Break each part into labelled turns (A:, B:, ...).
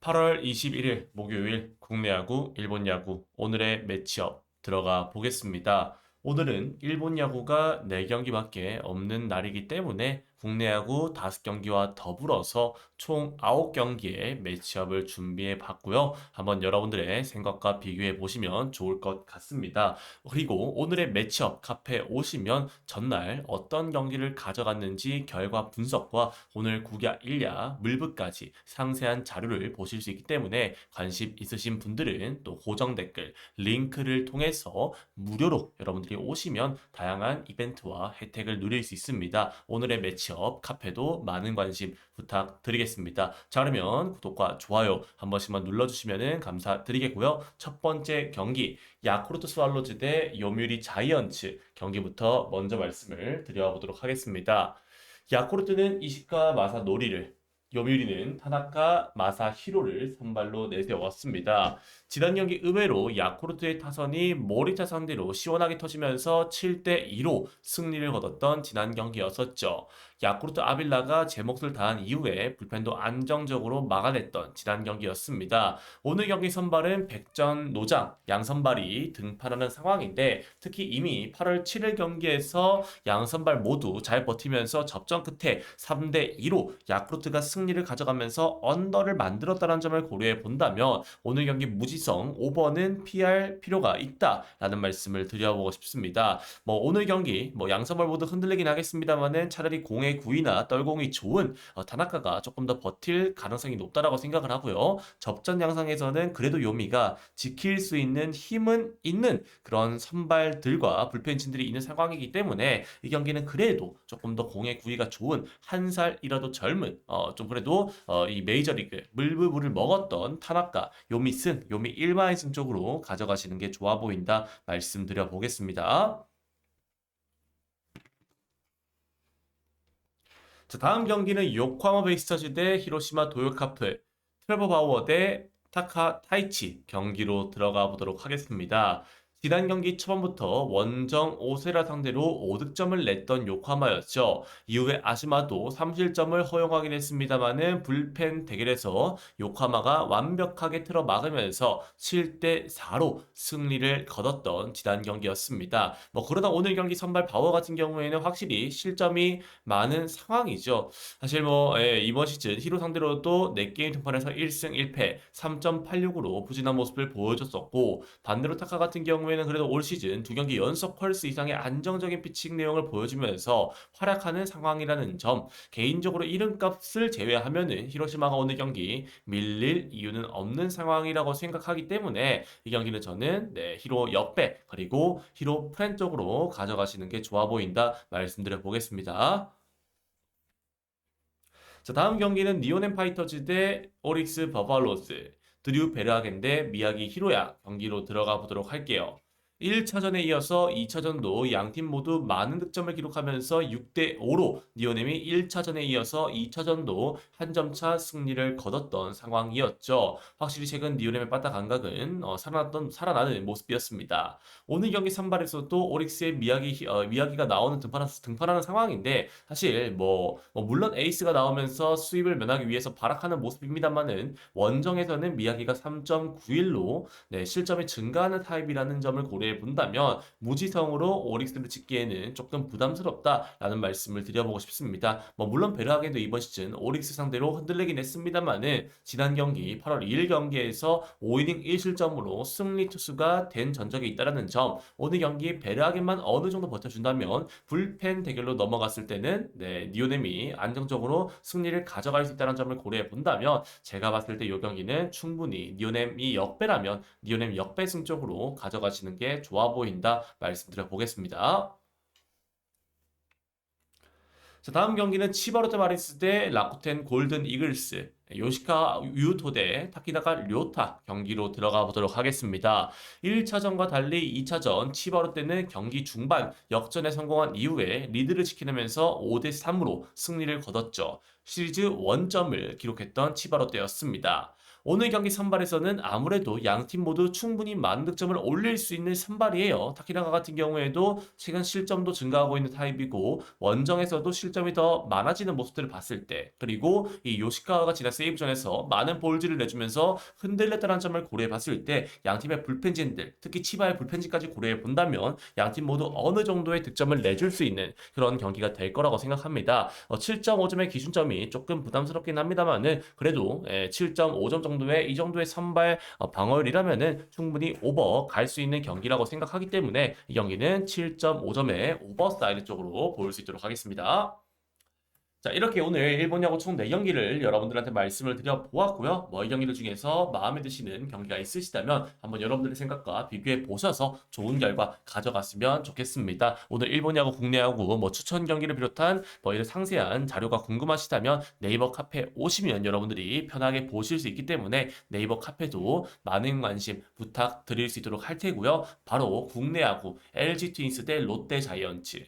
A: 8월 21일 목요일 국내 야구, 일본 야구 오늘의 매치업 들어가 보겠습니다. 오늘은 일본 야구가 4경기밖에 없는 날이기 때문에 국내 야구 5경기와 더불어서 총 9경기의 매치업을 준비해 봤고요. 한번 여러분들의 생각과 비교해 보시면 좋을 것 같습니다. 그리고 오늘의 매치업 카페 오시면 전날 어떤 경기를 가져갔는지 결과 분석과 오늘 구야 1야 물부까지 상세한 자료를 보실 수 있기 때문에 관심 있으신 분들은 또 고정 댓글 링크를 통해서 무료로 여러분들이 오시면 다양한 이벤트와 혜택을 누릴 수 있습니다. 오늘의 매치 업 카페도 많은 관심 부탁드리겠습니다. 자 그러면 구독과 좋아요 한 번씩만 눌러주시면 감사드리겠고요. 첫 번째 경기 야쿠르트 스왈로즈 대 요미우리 자이언츠 경기부터 먼저 말씀을 드려보도록 하겠습니다. 야쿠르트는 이시카 마사 노리를 요미우리는 타나카 마사 히로를 선발로 내세웠습니다. 지난 경기 의외로 야쿠르트의 타선이 모리타 상대로 시원하게 터지면서 7대 2로 승리를 거뒀던 지난 경기였었죠. 야쿠르트 아빌라가 제 몫을 다한 이후에 불펜도 안정적으로 막아냈던 지난 경기였습니다. 오늘 경기 선발은 백전 노장 양 선발이 등판하는 상황인데 특히 이미 8월 7일 경기에서 양 선발 모두 잘 버티면서 접전 끝에 3대 2로 야쿠르트가 승리를 가져가면서 언더를 만들었다는 점을 고려해 본다면 오늘 경기 무지성 5번은 피할 필요가 있다라는 말씀을 드려보고 싶습니다. 뭐 오늘 경기 뭐 양선발 모두 흔들리긴 하겠습니다만은 차라리 공의 구위나 떨공이 좋은 어, 타나카가 조금 더 버틸 가능성이 높다라고 생각을 하고요. 접전 양상에서는 그래도 요미가 지킬 수 있는 힘은 있는 그런 선발들과 불펜진들이 있는 상황이기 때문에 이 경기는 그래도 조금 더 공의 구위가 좋은 한 살이라도 젊은 어, 좀 그래도 어, 이 메이저리그 물부부를 먹었던 타나카 요미 승 요미 1마이승 쪽으로 가져가시는 게 좋아 보인다 말씀드려 보겠습니다. 자, 다음 경기는 요코하마 베이스터즈 대 히로시마 도요카프 트레버 바우어 대 타카 타이치 경기로 들어가 보도록 하겠습니다. 지난 경기 초반부터 원정 오세라 상대로 5득점을 냈던 요코하마였죠. 이후에 아시마도 3실점을 허용하긴 했습니다만은 불펜 대결에서 요코하마가 완벽하게 틀어 막으면서 7대 4로 승리를 거뒀던 지난 경기였습니다. 뭐 그러다 오늘 경기 선발 바워 같은 경우에는 확실히 실점이 많은 상황이죠. 사실 뭐 예, 이번 시즌 히로 상대로도 4게임 등판에서 1승 1패 3.86으로 부진한 모습을 보여줬었고 반대로 타카 같은 경우 에는 그래도 올 시즌 두 경기 연속 펄스 이상의 안정적인 피칭 내용을 보여주면서 활약하는 상황이라는 점 개인적으로 이름값을 제외하면은 히로시마가 오늘 경기 밀릴 이유는 없는 상황이라고 생각하기 때문에 이 경기는 저는 네, 히로 역배 그리고 히로 프렌 쪽으로 가져가시는 게 좋아 보인다 말씀드려 보겠습니다. 자, 다음 경기는 니오넨 파이터즈 대 오릭스 버팔로스, 드류 베르하겐 대 미야기 히로야 경기로 들어가 보도록 할게요. 1차전에 이어서 2차전도 양팀 모두 많은 득점을 기록하면서 6대5로 니오넴이 1차전에 이어서 2차전도 한 점 차 승리를 거뒀던 상황이었죠. 확실히 최근 니오넴의 빠따 감각은 어, 살아났던, 살아나는 모습이었습니다. 오늘 경기 선발에서도 오릭스의 미야기, 어, 미야기가 나오는 등판하, 등판하는 상황인데 사실 뭐, 뭐 물론 에이스가 나오면서 수입을 면하기 위해서 발악하는 모습입니다만은 원정에서는 미야기가 3.91로 네, 실점이 증가하는 타입이라는 점을 고려해 본다면 무지성으로 오릭스를 찍기에는 조금 부담스럽다라는 말씀을 드려보고 싶습니다. 뭐 물론 베르하겐도 이번 시즌 오릭스 상대로 흔들리긴 했습니다만은 지난 경기 8월 2일 경기에서 5이닝 1실점으로 승리 투수가 된 전적이 있다라는 점 오늘 경기 베르하겐만 어느 정도 버텨준다면 불펜 대결로 넘어갔을 때는 네, 니오넴이 안정적으로 승리를 가져갈 수 있다는 점을 고려해 본다면 제가 봤을 때 이 경기는 충분히 니오넴이 역배라면 니오넴 역배승 쪽으로 가져가시는 게 좋아 보인다 말씀드려 보겠습니다. 자, 다음 경기는 치바로테 마리스 대 라쿠텐 골든 이글스. 요시카 유토 대 타키나가 료타 경기로 들어가 보도록 하겠습니다. 1차전과 달리 2차전 치바로테는 경기 중반 역전에 성공한 이후에 리드를 지키면서 5대 3으로 승리를 거뒀죠. 시리즈 원점을 기록했던 치바로테였습니다. 오늘 경기 선발에서는 아무래도 양 팀 모두 충분히 많은 득점을 올릴 수 있는 선발이에요. 타키나가 같은 경우에도 최근 실점도 증가하고 있는 타입이고 원정에서도 실점이 더 많아지는 모습들을 봤을 때 그리고 이 요시카와가 지난 세이브전에서 많은 볼즈를 내주면서 흔들렸다는 점을 고려해 봤을 때 양 팀의 불펜진들, 특히 치바의 불펜진까지 고려해 본다면 양 팀 모두 어느 정도의 득점을 내줄 수 있는 그런 경기가 될 거라고 생각합니다. 어, 7.5점의 기준점이 조금 부담스럽긴 합니다만은 그래도 예, 7.5점 정도 의 이 정도의 선발 어, 방어율이라면은 충분히 오버 갈 수 있는 경기라고 생각하기 때문에 이 경기는 7.5점의 오버 사이드 쪽으로 보일 수 있도록 하겠습니다. 자, 이렇게 오늘 일본 야구 총 4경기를 여러분들한테 말씀을 드려 보았고요. 뭐 이 경기들 중에서 마음에 드시는 경기가 있으시다면 한번 여러분들의 생각과 비교해 보셔서 좋은 결과 가져갔으면 좋겠습니다. 오늘 일본 야구, 국내 야구 뭐 추천 경기를 비롯한 뭐 이런 상세한 자료가 궁금하시다면 네이버 카페 오시면 여러분들이 편하게 보실 수 있기 때문에 네이버 카페도 많은 관심 부탁드릴 수 있도록 할 테고요. 바로 국내 야구 LG 트윈스 대 롯데 자이언츠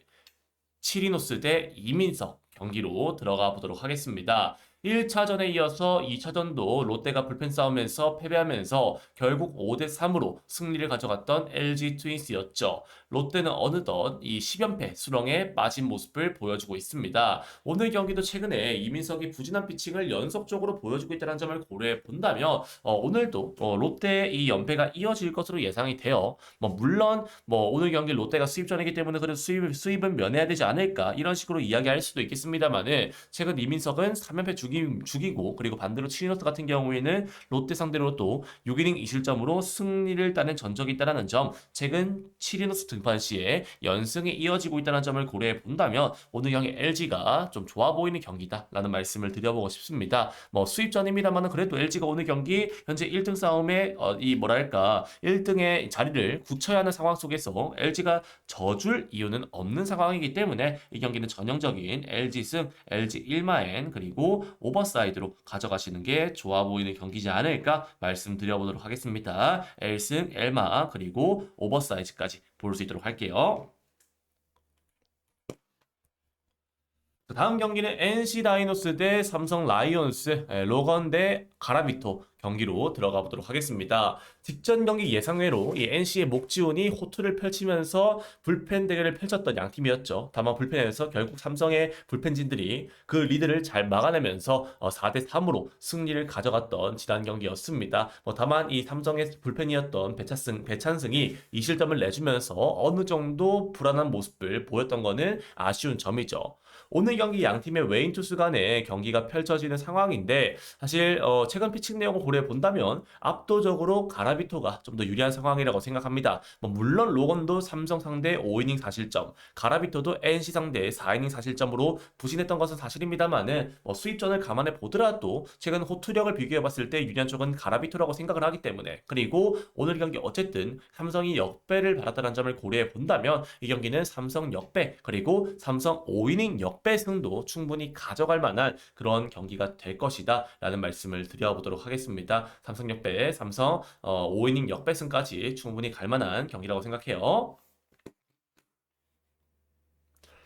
A: 치리노스 대 이민석 경기로 들어가 보도록 하겠습니다. 1차전에 이어서 2차전도 롯데가 불펜 싸움에서 패배하면서 결국 5대 3으로 승리를 가져갔던 LG 트윈스였죠. 롯데는 어느덧 이 10연패 수렁에 빠진 모습을 보여주고 있습니다. 오늘 경기도 최근에 이민석이 부진한 피칭을 연속적으로 보여주고 있다는 점을 고려해 본다면 어, 오늘도 어, 롯데의 이 연패가 이어질 것으로 예상이 돼요. 뭐 물론 뭐 오늘 경기 롯데가 수입전이기 때문에 그래도 수입, 수입은 면해야 되지 않을까 이런 식으로 이야기할 수도 있겠습니다만은 최근 이민석은 3연패 죽이, 죽이고 그리고 반대로 치리노스 같은 경우에는 롯데 상대로 또 6이닝 2실점으로 승리를 따는 전적이 있다는 점 최근 치리노스 등판 시에 연승이 이어지고 있다는 점을 고려해 본다면 오늘 경기 LG가 좀 좋아 보이는 경기다라는 말씀을 드려보고 싶습니다. 뭐 수입전입니다만은 그래도 LG가 오늘 경기 현재 1등 싸움에 어, 이 뭐랄까 1등의 자리를 굳혀야 하는 상황 속에서 LG가 져줄 이유는 없는 상황이기 때문에 이 경기는 전형적인 LG 승, LG 1마엔 그리고 오버사이드로 가져가시는 게 좋아 보이는 경기지 않을까 말씀드려보도록 하겠습니다. L승, L마 그리고 오버사이즈까지 볼 수 있도록 할게요. 자, 다음 경기는 NC 다이노스 대 삼성 라이온스, 에, 로건 대 가라비토 경기로 들어가 보도록 하겠습니다. 직전 경기 예상외로 이 NC의 목지훈이 호투를 펼치면서 불펜 대결을 펼쳤던 양 팀이었죠. 다만 불펜에서 결국 삼성의 불펜진들이 그 리드를 잘 막아내면서 어, 4대 3으로 승리를 가져갔던 지난 경기였습니다. 뭐 다만 이 삼성의 불펜이었던 배찬승, 배찬승이 2실점을 내주면서 어느 정도 불안한 모습을 보였던 거는 아쉬운 점이죠. 오늘 경기 양 팀의 외인 투수 간의 경기가 펼쳐지는 상황인데 사실 어, 최근 피칭 내용을 고려해 본다면 압도적으로 가라비토가 좀 더 유리한 상황이라고 생각합니다. 뭐 물론 로건도 삼성 상대 5이닝 4실점, 가라비토도 NC 상대 4이닝 4실점으로 부진했던 것은 사실입니다만은 뭐 수입전을 감안해 보더라도 최근 호투력을 비교해 봤을 때 유리한 쪽은 가라비토라고 생각을 하기 때문에 그리고 오늘 경기 어쨌든 삼성이 역배를 받았다는 점을 고려해 본다면 이 경기는 삼성 역배 그리고 삼성 5이닝 역배 승도 충분히 가져갈 만한 그런 경기가 될 것이다 라는 말씀을 드려보도록 하겠습니다. 삼성 역배, 삼성 어, 5이닝 역배승까지 충분히 갈 만한 경기라고 생각해요.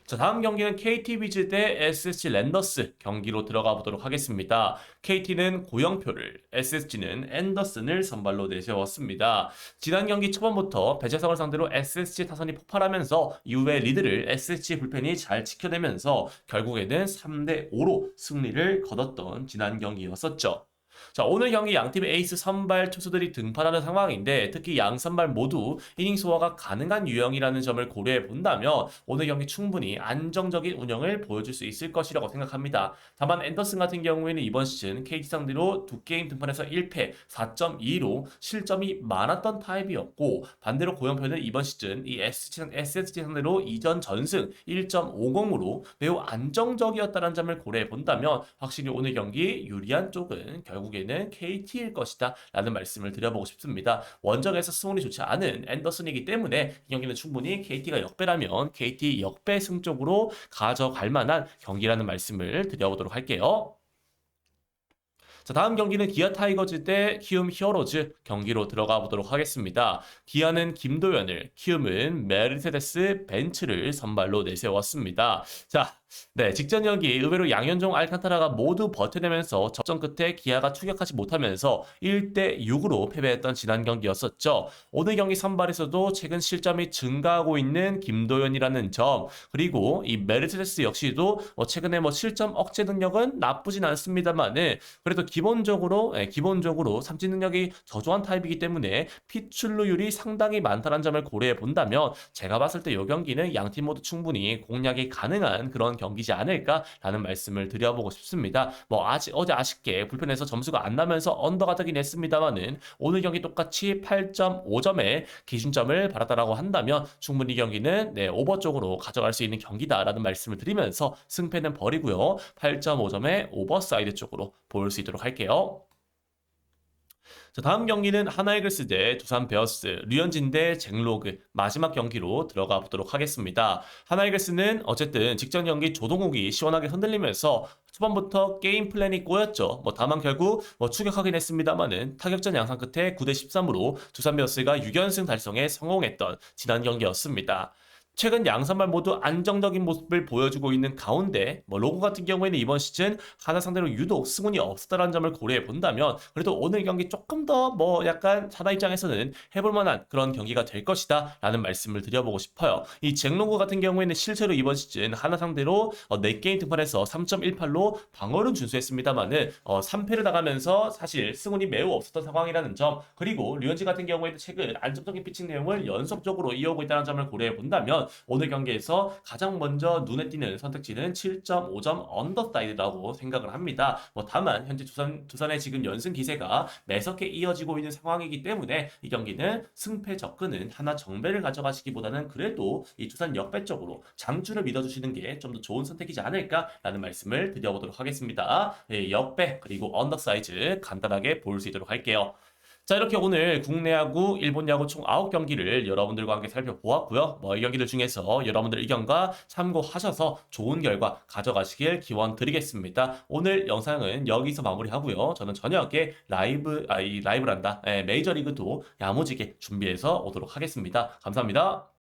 A: 자, 다음 경기는 KT 위즈 대 SSG 랜더스 경기로 들어가 보도록 하겠습니다. KT는 고영표를, SSG는 앤더슨을 선발로 내세웠습니다. 지난 경기 초반부터 배재성을 상대로 SSG 타선이 폭발하면서 이후에 리드를 SSG 불펜이 잘 지켜내면서 결국에는 3대 5로 승리를 거뒀던 지난 경기였었죠. 자, 오늘 경기 양팀의 에이스 선발 투수들이 등판하는 상황인데 특히 양 선발 모두 이닝 소화가 가능한 유형이라는 점을 고려해 본다면 오늘 경기 충분히 안정적인 운영을 보여줄 수 있을 것이라고 생각합니다. 다만 앤더슨 같은 경우에는 이번 시즌 KT 상대로 두 게임 등판에서 1패 4.2로 실점이 많았던 타입이었고 반대로 고영표는 이번 시즌 이 SSG 상대로 이전 전승 1.50으로 매우 안정적이었다는 점을 고려해 본다면 확실히 오늘 경기 유리한 쪽은 결국 에는 KT일 것이다 라는 말씀을 드려보고 싶습니다. 원정에서 승운이 좋지 않은 앤더슨이기 때문에 이 경기는 충분히 KT가 역배라면 KT 역배승 쪽으로 가져갈 만한 경기라는 말씀을 드려보도록 할게요. 자, 다음 경기는 기아 타이거즈 대 키움 히어로즈 경기로 들어가 보도록 하겠습니다. 기아는 김도현을, 키움은 메르세데스 벤츠를 선발로 내세웠습니다. 자, 네, 직전 경기 의외로 양현종 알칸타라가 모두 버텨내면서 접전 끝에 기아가 추격하지 못하면서 1대 6으로 패배했던 지난 경기였었죠. 오늘 경기 선발에서도 최근 실점이 증가하고 있는 김도현이라는 점 그리고 이 메르세데스 역시도 뭐 최근에 뭐 실점 억제 능력은 나쁘진 않습니다만은 그래도 기본적으로 예, 기본적으로 삼진 능력이 저조한 타입이기 때문에 피출루율이 상당히 많다는 점을 고려해 본다면 제가 봤을 때 이 경기는 양 팀 모두 충분히 공략이 가능한 그런 경기 지 않을까라는 말씀을 드려보고 싶습니다. 뭐 아직 어제 아쉽게 불펜에서 점수가 안 나면서 언더가 되긴 했습니다만은 오늘 경기 똑같이 8.5점의 기준점을 받았다라고 한다면 충분히 이 경기는 네, 오버 쪽으로 가져갈 수 있는 경기다라는 말씀을 드리면서 승패는 버리고요. 8.5점의 오버사이드 쪽으로 볼 수 있도록 할게요. 자, 다음 경기는 하나이글스 대 두산 베어스, 류현진 대 잭로그 마지막 경기로 들어가 보도록 하겠습니다. 하나이글스는 어쨌든 직전 경기 조동욱이 시원하게 흔들리면서 초반부터 게임 플랜이 꼬였죠. 뭐 다만 결국 뭐 추격하긴 했습니다만은 타격전 양상 끝에 9대 13으로 두산 베어스가 6연승 달성에 성공했던 지난 경기였습니다. 최근 양선발 모두 안정적인 모습을 보여주고 있는 가운데 뭐 로고 같은 경우에는 이번 시즌 하나 상대로 유독 승운이 없었다는 점을 고려해 본다면 그래도 오늘 경기 조금 더 뭐 약간 하나 입장에서는 해볼 만한 그런 경기가 될 것이다 라는 말씀을 드려보고 싶어요. 이 잭로고 같은 경우에는 실제로 이번 시즌 하나 상대로 어, 4게임 등판에서 3.18로 방어는 준수했습니다만은 어, 3패를 나가면서 사실 승운이 매우 없었던 상황이라는 점 그리고 류현진 같은 경우에는 최근 안정적인 피칭 내용을 연속적으로 이어오고 있다는 점을 고려해 본다면 오늘 경기에서 가장 먼저 눈에 띄는 선택지는 7.5점 언더사이드라고 생각을 합니다. 뭐 다만 현재 두산 두산의 지금 연승 기세가 매섭게 이어지고 있는 상황이기 때문에 이 경기는 승패 접근은 하나 정배를 가져가시기보다는 그래도 이 두산 역배 쪽으로 장주를 믿어주시는 게 좀 더 좋은 선택이지 않을까라는 말씀을 드려보도록 하겠습니다. 예, 역배 그리고 언더사이즈 간단하게 볼 수 있도록 할게요. 자, 이렇게 오늘 국내 야구, 일본 야구 총 9경기를 여러분들과 함께 살펴보았고요. 뭐 이 경기들 중에서 여러분들 의견과 참고하셔서 좋은 결과 가져가시길 기원 드리겠습니다. 오늘 영상은 여기서 마무리하고요. 저는 저녁에 라이브, 아, 이 라이브란다. 예, 메이저리그도 야무지게 준비해서 오도록 하겠습니다. 감사합니다.